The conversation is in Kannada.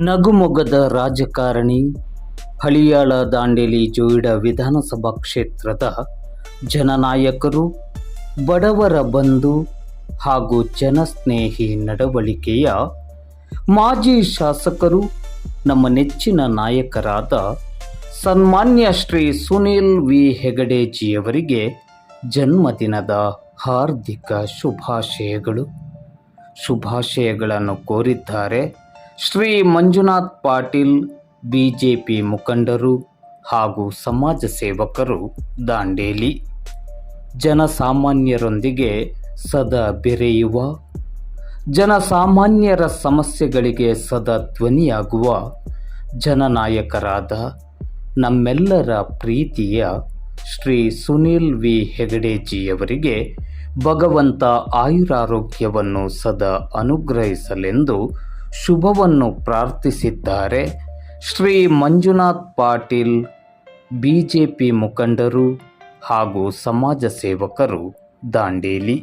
ನಗುಮೊಗದ ರಾಜಕಾರಣಿ, ಹಳಿಯಾಳ ದಾಂಡೇಲಿ ಜೋಯಿಡ ವಿಧಾನಸಭಾ ಕ್ಷೇತ್ರದ ಜನನಾಯಕರು, ಬಡವರ ಬಂಧು ಹಾಗೂ ಜನಸ್ನೇಹಿ ನಡವಳಿಕೆಯ ಮಾಜಿ ಶಾಸಕರು, ನಮ್ಮ ನೆಚ್ಚಿನ ನಾಯಕರಾದ ಸನ್ಮಾನ್ಯ ಶ್ರೀ ಸುನೀಲ್ ವಿ. ಹೆಗಡೆಜಿಯವರಿಗೆ ಜನ್ಮದಿನದ ಹಾರ್ದಿಕ ಶುಭಾಶಯಗಳು. ಶುಭಾಶಯಗಳನ್ನು ಕೋರಿದ್ದಾರೆ ಶ್ರೀ ಮಂಜುನಾಥ್ ಪಾಟೀಲ್, ಬಿಜೆಪಿ ಮುಖಂಡರು ಹಾಗೂ ಸಮಾಜ ಸೇವಕರು ದಾಂಡೇಲಿ. ಜನಸಾಮಾನ್ಯರೊಂದಿಗೆ ಸದಾ ಬೆರೆಯುವ, ಜನಸಾಮಾನ್ಯರ ಸಮಸ್ಯೆಗಳಿಗೆ ಸದಾ ಧ್ವನಿಯಾಗುವ ಜನನಾಯಕರಾದ ನಮ್ಮೆಲ್ಲರ ಪ್ರೀತಿಯ ಶ್ರೀ ಸುನೀಲ್ ವಿ. ಹೆಗಡೆಜಿಯವರಿಗೆ ಭಗವಂತ ಆಯುರಾರೋಗ್ಯವನ್ನು ಸದಾ ಅನುಗ್ರಹಿಸಲೆಂದು ಶುಭವನ್ನು ಪ್ರಾರ್ಥಿಸಿದ್ದಾರೆ. ಶ್ರೀ ಮಂಜುನಾಥ್ ಪಾಟೀಲ್ ಬಿಜೆಪಿ ಮುಖಂಡರು ಹಾಗೂ ಸಮಾಜ ಸೇವಕರು ದಾಂಡೇಲಿ.